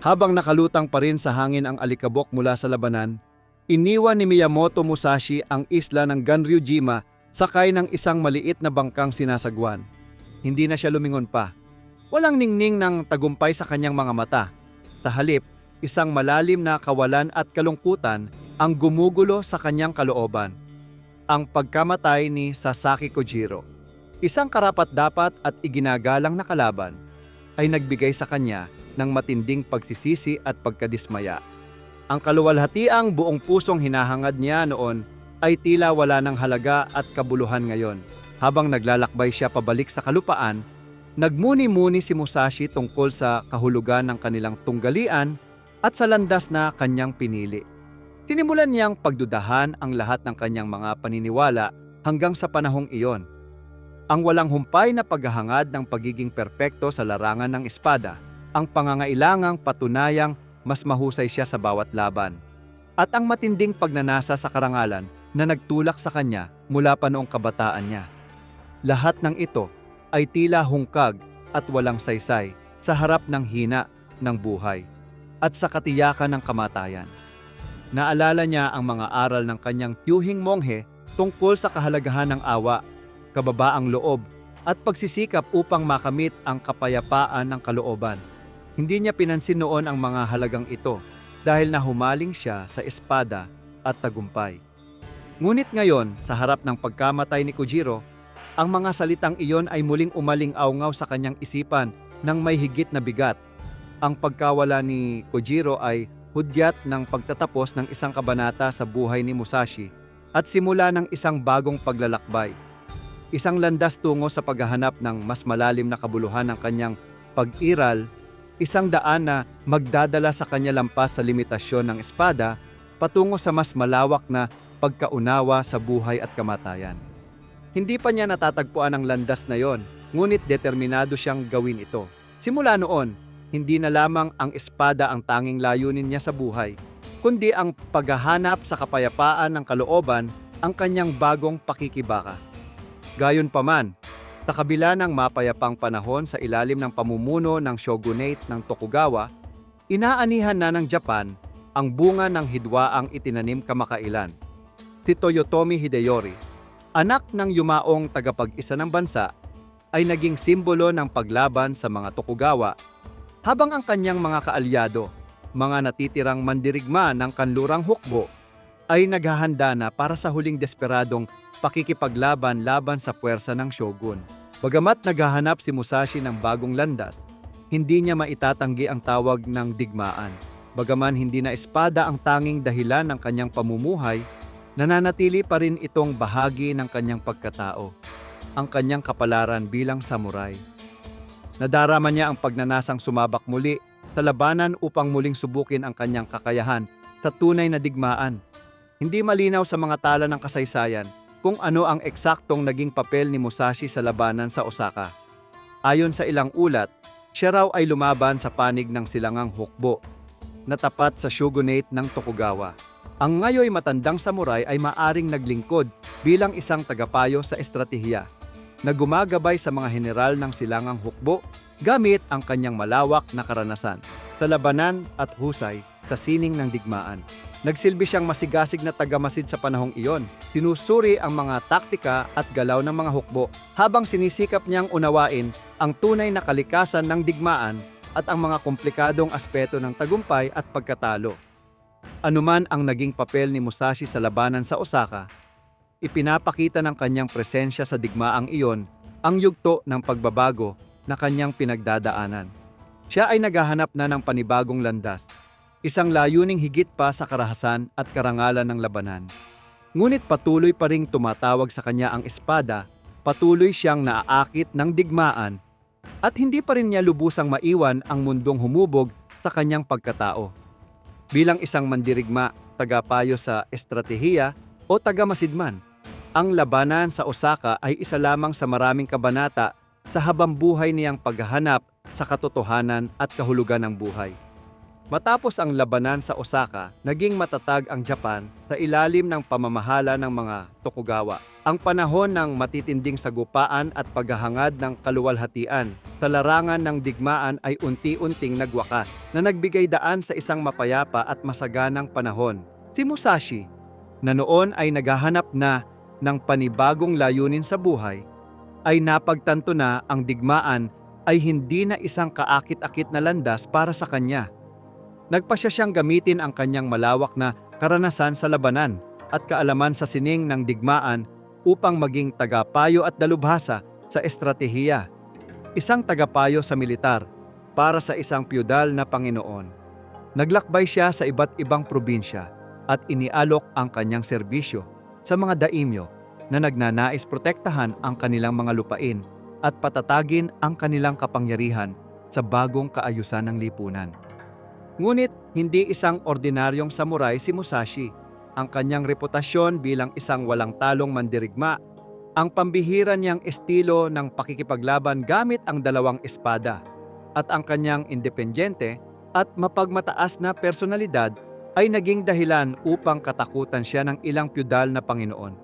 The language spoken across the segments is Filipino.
Habang nakalutang pa rin sa hangin ang alikabok mula sa labanan, iniwan ni Miyamoto Musashi ang isla ng Ganryujima sakay ng isang maliit na bangkang sinasagwan. Hindi na siya lumingon pa. Walang ningning ng tagumpay sa kanyang mga mata. Sa halip, isang malalim na kawalan at kalungkutan ang gumugulo sa kanyang kalooban. Ang pagkamatay ni Sasaki Kojiro. Isang karapat-dapat at iginagalang na kalaban ay nagbigay sa kanya ng matinding pagsisisi at pagkadismaya. Ang kaluwalhatiang buong pusong hinahangad niya noon ay tila wala ng halaga at kabuluhan ngayon. Habang naglalakbay siya pabalik sa kalupaan, nagmuni-muni si Musashi tungkol sa kahulugan ng kanilang tunggalian at sa landas na kanyang pinili. Sinimulan niyang pagdudahan ang lahat ng kanyang mga paniniwala hanggang sa panahong iyon. Ang walang humpay na paghahangad ng pagiging perpekto sa larangan ng espada, ang pangangailangang patunayang mas mahusay siya sa bawat laban, at ang matinding pagnanasa sa karangalan na nagtulak sa kanya mula pa noong kabataan niya. Lahat ng ito ay tila hungkag at walang saysay sa harap ng hina ng buhay at sa katiyakan ng kamatayan. Naalala niya ang mga aral ng kanyang tiyuhing monghe tungkol sa kahalagahan ng awa, kababaang loob, at pagsisikap upang makamit ang kapayapaan ng kalooban. Hindi niya pinansin noon ang mga halagang ito dahil nahumaling siya sa espada at tagumpay. Ngunit ngayon, sa harap ng pagkamatay ni Kojiro, ang mga salitang iyon ay muling umaling-awngaw sa kanyang isipan ng may higit na bigat. Ang pagkawala ni Kojiro ay hudyat ng pagtatapos ng isang kabanata sa buhay ni Musashi at simula ng isang bagong paglalakbay. Isang landas tungo sa paghahanap ng mas malalim na kabuluhan ng kanyang pag-iral, isang daan na magdadala sa kanya lampas sa limitasyon ng espada patungo sa mas malawak na pagkaunawa sa buhay at kamatayan. Hindi pa niya natatagpuan ang landas na yon, ngunit determinado siyang gawin ito. Simula noon, hindi na lamang ang espada ang tanging layunin niya sa buhay, kundi ang paghahanap sa kapayapaan ng kalooban ang kanyang bagong pakikibaka. Gayon paman, sa kabila ng mapayapang panahon sa ilalim ng pamumuno ng shogunate ng Tokugawa, inaanihan na ng Japan ang bunga ng hidwaang itinanim kamakailan. Si Toyotomi Hideyori, anak ng yumaong tagapag-isa ng bansa, ay naging simbolo ng paglaban sa mga Tokugawa habang ang kanyang mga kaalyado, mga natitirang mandirigma ng kanlurang hukbo, ay naghahanda na para sa huling desperadong pakikipaglaban laban sa puwersa ng shogun. Bagamat naghahanap si Musashi ng bagong landas, hindi niya maitatanggi ang tawag ng digmaan. Bagaman hindi na espada ang tanging dahilan ng kanyang pamumuhay, nananatili pa rin itong bahagi ng kanyang pagkatao, ang kanyang kapalaran bilang samurai. Nadarama niya ang pagnanasang sumabak muli sa labanan upang muling subukin ang kanyang kakayahan sa tunay na digmaan. Hindi malinaw sa mga tala ng kasaysayan kung ano ang eksaktong naging papel ni Musashi sa labanan sa Osaka. Ayon sa ilang ulat, siya raw ay lumaban sa panig ng silangang hukbo na tapat sa shogunate ng Tokugawa. Ang ngayoy matandang samurai ay maaring naglingkod bilang isang tagapayo sa estratehiya na gumagabay sa mga general ng silangang hukbo gamit ang kanyang malawak na karanasan sa labanan at husay sa sining ng digmaan. Nagsilbi siyang masigasig na tagamasid sa panahong iyon. Tinusuri ang mga taktika at galaw ng mga hukbo habang sinisikap niyang unawain ang tunay na kalikasan ng digmaan at ang mga komplikadong aspeto ng tagumpay at pagkatalo. Anuman ang naging papel ni Musashi sa labanan sa Osaka, ipinapakita ng kanyang presensya sa digmaang iyon ang yugto ng pagbabago na kanyang pinagdadaanan. Siya ay naghahanap na ng panibagong landas, isang layuning higit pa sa karahasan at karangalan ng labanan. Ngunit patuloy pa ring tumatawag sa kanya ang espada, patuloy siyang naaakit ng digmaan, at hindi pa rin niya lubusang maiwan ang mundong humubog sa kanyang pagkatao. Bilang isang mandirigma, tagapayo sa estratehiya o tagamasidman, ang labanan sa Osaka ay isa lamang sa maraming kabanata sa habang buhay niyang paghahanap sa katotohanan at kahulugan ng buhay. Matapos ang labanan sa Osaka, naging matatag ang Japan sa ilalim ng pamamahala ng mga Tokugawa. Ang panahon ng matitinding sagupaan at paghahangad ng kaluwalhatian sa larangan ng digmaan ay unti-unting nagwakas na nagbigay daan sa isang mapayapa at masaganang panahon. Si Musashi, na noon ay naghahanap na ng panibagong layunin sa buhay, ay napagtanto na ang digmaan ay hindi na isang kaakit-akit na landas para sa kanya. Nagpasya siyang gamitin ang kanyang malawak na karanasan sa labanan at kaalaman sa sining ng digmaan upang maging tagapayo at dalubhasa sa estratehiya. Isang tagapayo sa militar para sa isang pyudal na Panginoon. Naglakbay siya sa iba't ibang probinsya at inialok ang kanyang serbisyo sa mga daimyo na nagnanais protektahan ang kanilang mga lupain at patatagin ang kanilang kapangyarihan sa bagong kaayusan ng lipunan. Ngunit hindi isang ordinaryong samurai si Musashi. Ang kanyang reputasyon bilang isang walang talong mandirigma, ang pambihira niyang estilo ng pakikipaglaban gamit ang dalawang espada, at ang kanyang independyente at mapagmataas na personalidad ay naging dahilan upang katakutan siya ng ilang pyudal na Panginoon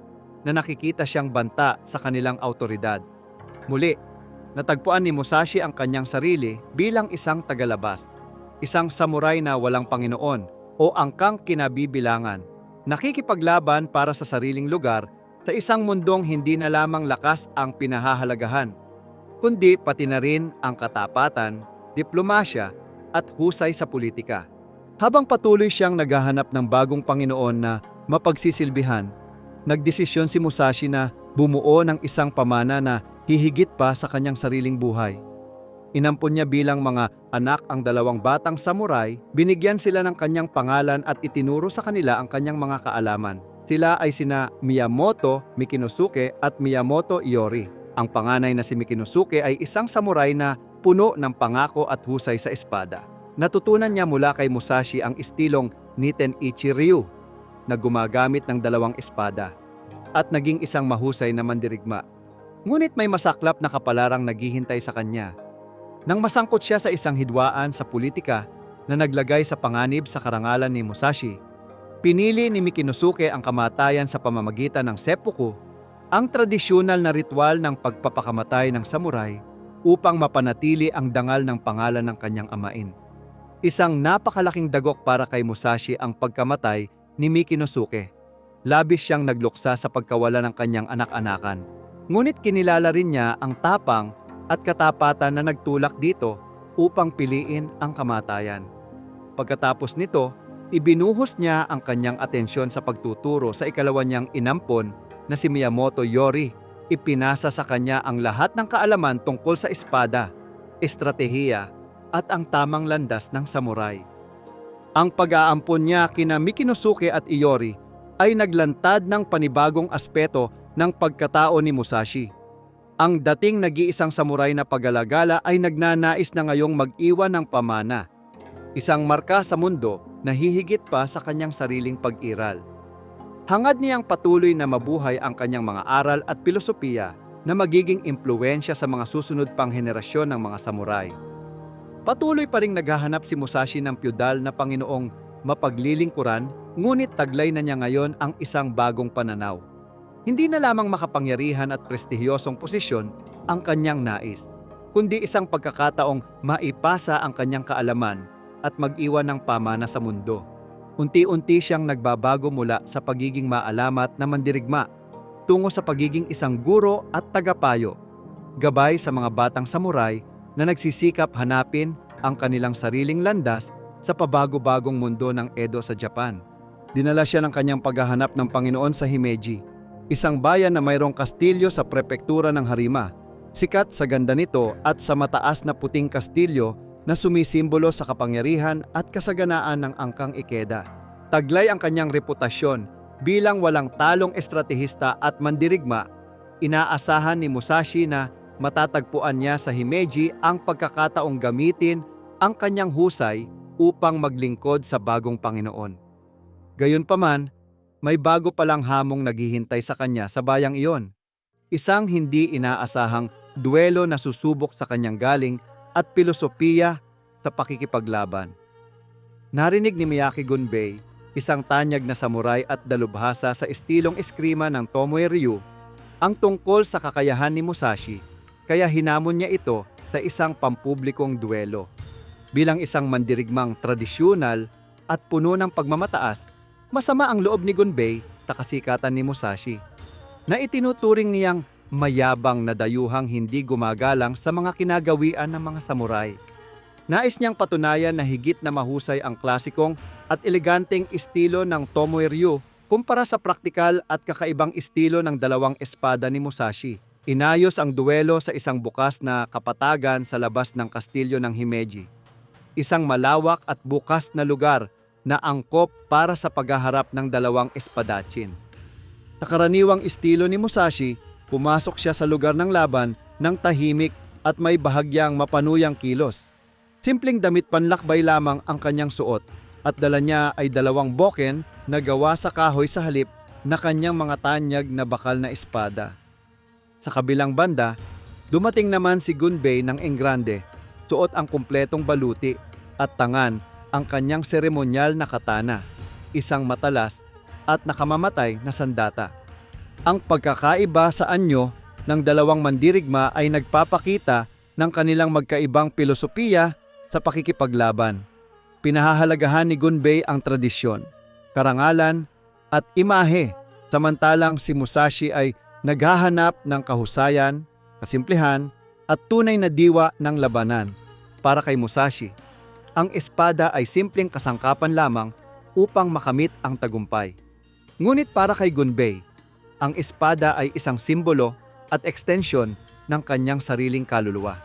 na nakikita siyang banta sa kanilang autoridad. Muli, natagpuan ni Musashi ang kanyang sarili bilang isang tagalabas isang samurai na walang Panginoon o angkang kinabibilangan, nakikipaglaban para sa sariling lugar sa isang mundong hindi na lamang lakas ang pinahahalagahan, kundi pati na rin ang katapatan, diplomasya at husay sa politika. Habang patuloy siyang naghahanap ng bagong Panginoon na mapagsisilbihan, nagdesisyon si Musashi na bumuo ng isang pamana na hihigit pa sa kanyang sariling buhay. Inampun niya bilang mga anak ang dalawang batang samurai, binigyan sila ng kanyang pangalan at itinuro sa kanila ang kanyang mga kaalaman. Sila ay sina Miyamoto Mikinosuke at Miyamoto Iori. Ang panganay na si Mikinosuke ay isang samurai na puno ng pangako at husay sa espada. Natutunan niya mula kay Musashi ang istilong Niten Ichi Ryu na gumagamit ng dalawang espada at naging isang mahusay na mandirigma. Ngunit may masaklap na kapalarang naghihintay sa kanya nang masangkot siya sa isang hidwaan sa politika na naglagay sa panganib sa karangalan ni Musashi, pinili ni Mikinosuke ang kamatayan sa pamamagitan ng seppuku, ang tradisyonal na ritual ng pagpapakamatay ng samurai upang mapanatili ang dangal ng pangalan ng kanyang amain. Isang napakalaking dagok para kay Musashi ang pagkamatay ni Mikinosuke. Labis siyang nagluksa sa pagkawala ng kanyang anak-anakan. Ngunit kinilala rin niya ang tapang at katapatan na nagtulak dito upang piliin ang kamatayan. Pagkatapos nito, ibinuhos niya ang kanyang atensyon sa pagtuturo sa ikalawa niyang inampon na si Miyamoto Yori. Ipinasa sa kanya ang lahat ng kaalaman tungkol sa espada, estratehiya, at ang tamang landas ng samurai. Ang pag-aampon niya kina Mikinosuke at Iori ay naglantad ng panibagong aspeto ng pagkatao ni Musashi. Ang dating nag-iisang samurai na pagalagala ay nagnanais na ngayong mag-iwan ng pamana. Isang marka sa mundo na hihigit pa sa kanyang sariling pag-iral. Hangad niyang patuloy na mabuhay ang kanyang mga aral at pilosopiya na magiging impluensya sa mga susunod pang henerasyon ng mga samurai. Patuloy pa ring naghahanap si Musashi ng pyudal na Panginoong mapaglilingkuran, ngunit taglay na niya ngayon ang isang bagong pananaw hindi na lamang makapangyarihan at prestihiyosong posisyon ang kanyang nais, kundi isang pagkakataong maipasa ang kanyang kaalaman at mag-iwan ng pamana sa mundo. Unti-unti siyang nagbabago mula sa pagiging maalamat na mandirigma tungo sa pagiging isang guro at tagapayo, gabay sa mga batang samurai na nagsisikap hanapin ang kanilang sariling landas sa pabago-bagong mundo ng Edo sa Japan. Dinala siya ng kanyang paghahanap ng Panginoon sa Himeji isang bayan na mayroong kastilyo sa prepektura ng Harima. Sikat sa ganda nito at sa mataas na puting kastilyo na sumisimbolo sa kapangyarihan at kasaganaan ng angkang Ikeda. Taglay ang kanyang reputasyon bilang walang talong estratehista at mandirigma, inaasahan ni Musashi na matatagpuan niya sa Himeji ang pagkakataong gamitin ang kanyang husay upang maglingkod sa bagong Panginoon. Gayunpaman, may bago palang hamong naghihintay sa kanya sa bayang iyon. Isang hindi inaasahang duelo na susubok sa kanyang galing at pilosopiya sa pakikipaglaban. Narinig ni Miyake Gunbei, isang tanyag na samurai at dalubhasa sa estilong eskrima ng Tomoe Ryu, ang tungkol sa kakayahan ni Musashi, kaya hinamon niya ito sa isang pampublikong duelo. Bilang isang mandirigmang tradisyonal at puno ng pagmamataas, masama ang loob ni Gunbei sa kasikatan ni Musashi, na itinuturing niyang mayabang na dayuhang hindi gumagalang sa mga kinagawian ng mga samurai. Nais niyang patunayan na higit na mahusay ang klasikong at eleganteng estilo ng Tomoe Ryu kumpara sa praktikal at kakaibang estilo ng dalawang espada ni Musashi. Inayos ang duelo sa isang bukas na kapatagan sa labas ng kastilyo ng Himeji. Isang malawak at bukas na lugar na angkop para sa paghaharap ng dalawang espadachin. Sa karaniwang estilo ni Musashi, pumasok siya sa lugar ng laban ng tahimik at may bahagyang mapanuyang kilos. Simpleng damit panlakbay lamang ang kanyang suot at dala niya ay dalawang boken na gawa sa kahoy sa halip na kanyang mga tanyag na bakal na espada. Sa kabilang banda, dumating naman si Gunbei ng Engrande, suot ang kumpletong baluti at tangan ang kanyang seremonyal na katana, isang matalas at nakamamatay na sandata. Ang pagkakaiba sa anyo ng dalawang mandirigma ay nagpapakita ng kanilang magkaibang pilosopiya sa pakikipaglaban. Pinahahalagahan ni Gunbei ang tradisyon, karangalan at imahe, samantalang si Musashi ay naghahanap ng kahusayan, kasimplihan at tunay na diwa ng labanan. Para kay Musashi, ang espada ay simpleng kasangkapan lamang upang makamit ang tagumpay. Ngunit para kay Gunbei, ang espada ay isang simbolo at extension ng kanyang sariling kaluluwa.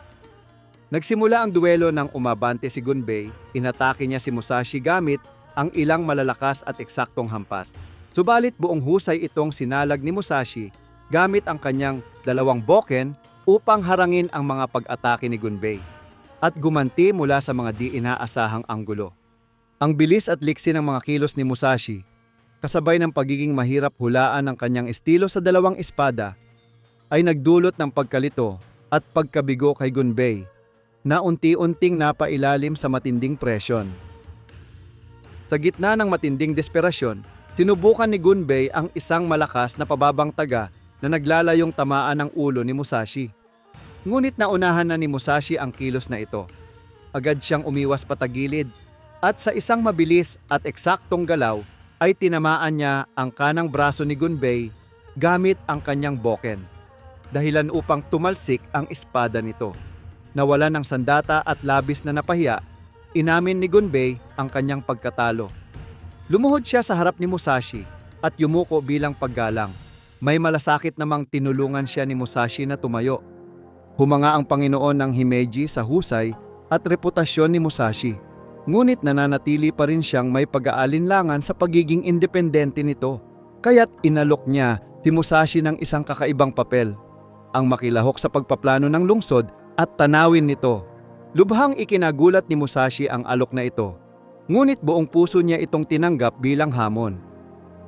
Nagsimula ang duelo ng umabante si Gunbei, inatake niya si Musashi gamit ang ilang malalakas at eksaktong hampas. Subalit buong husay itong sinalag ni Musashi gamit ang kanyang dalawang boken upang harangin ang mga pag-atake ni Gunbei at gumanti mula sa mga di inaasahang anggulo. Ang bilis at liksi ng mga kilos ni Musashi, kasabay ng pagiging mahirap hulaan ng kanyang estilo sa dalawang espada, ay nagdulot ng pagkalito at pagkabigo kay Gunbei na unti-unting napailalim sa matinding presyon. Sa gitna ng matinding desperasyon, sinubukan ni Gunbei ang isang malakas na pababang taga na naglalayong tamaan ng ulo ni Musashi. Ngunit naunahan na ni Musashi ang kilos na ito. Agad siyang umiwas patagilid at sa isang mabilis at eksaktong galaw ay tinamaan niya ang kanang braso ni Gunbei gamit ang kanyang boken. Dahilan upang tumalsik ang espada nito. Nawala ng sandata at labis na napahiya, inamin ni Gunbei ang kanyang pagkatalo. Lumuhod siya sa harap ni Musashi at yumuko bilang paggalang. May malasakit namang tinulungan siya ni Musashi na tumayo. Humanga ang Panginoon ng Himeji sa husay at reputasyon ni Musashi. Ngunit nananatili pa rin siyang may pag-aalinlangan sa pagiging independente nito. Kaya't inalok niya si Musashi ng isang kakaibang papel. Ang makilahok sa pagpaplano ng lungsod at tanawin nito. Lubhang ikinagulat ni Musashi ang alok na ito. Ngunit buong puso niya itong tinanggap bilang hamon.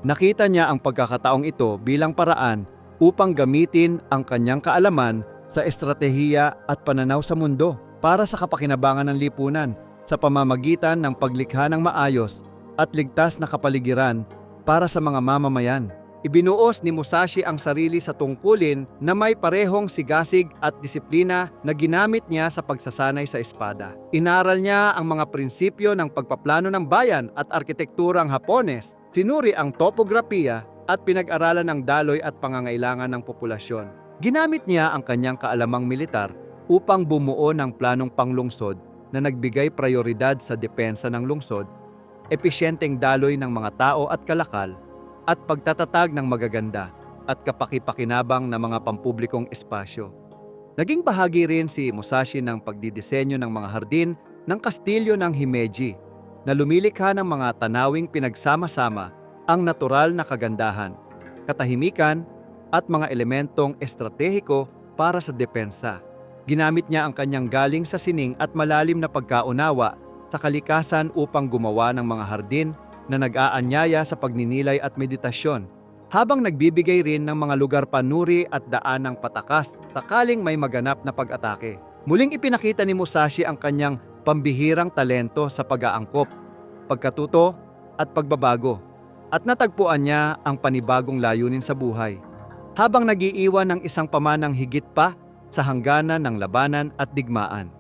Nakita niya ang pagkakataong ito bilang paraan upang gamitin ang kanyang kaalaman sa estratehiya at pananaw sa mundo para sa kapakinabangan ng lipunan sa pamamagitan ng paglikha ng maayos at ligtas na kapaligiran para sa mga mamamayan. Ibinuos ni Musashi ang sarili sa tungkulin na may parehong sigasig at disiplina na ginamit niya sa pagsasanay sa espada. Inaral niya ang mga prinsipyo ng pagpaplano ng bayan at arkitekturang Hapones, sinuri ang topografiya at pinag-aralan ang daloy at pangangailangan ng populasyon. Ginamit niya ang kanyang kaalamang militar upang bumuo ng planong panglungsod na nagbigay prioridad sa depensa ng lungsod, episyenteng daloy ng mga tao at kalakal, at pagtatatag ng magaganda at kapakipakinabang na mga pampublikong espasyo. Naging bahagi rin si Musashi ng pagdidisenyo ng mga hardin ng kastilyo ng Himeji na lumilikha ng mga tanawing pinagsama-sama ang natural na kagandahan, katahimikan at mga elementong estratehiko para sa depensa. Ginamit niya ang kanyang galing sa sining at malalim na pagkaunawa sa kalikasan upang gumawa ng mga hardin na nag-aanyaya sa pagninilay at meditasyon, habang nagbibigay rin ng mga lugar panuri at daan ng patakas sakaling may maganap na pag-atake. Muling ipinakita ni Musashi ang kanyang pambihirang talento sa pag-aangkop, pagkatuto, at pagbabago. At natagpuan niya ang panibagong layunin sa buhay. Habang nagiiwan ng isang pamanang higit pa sa hangganan ng labanan at digmaan.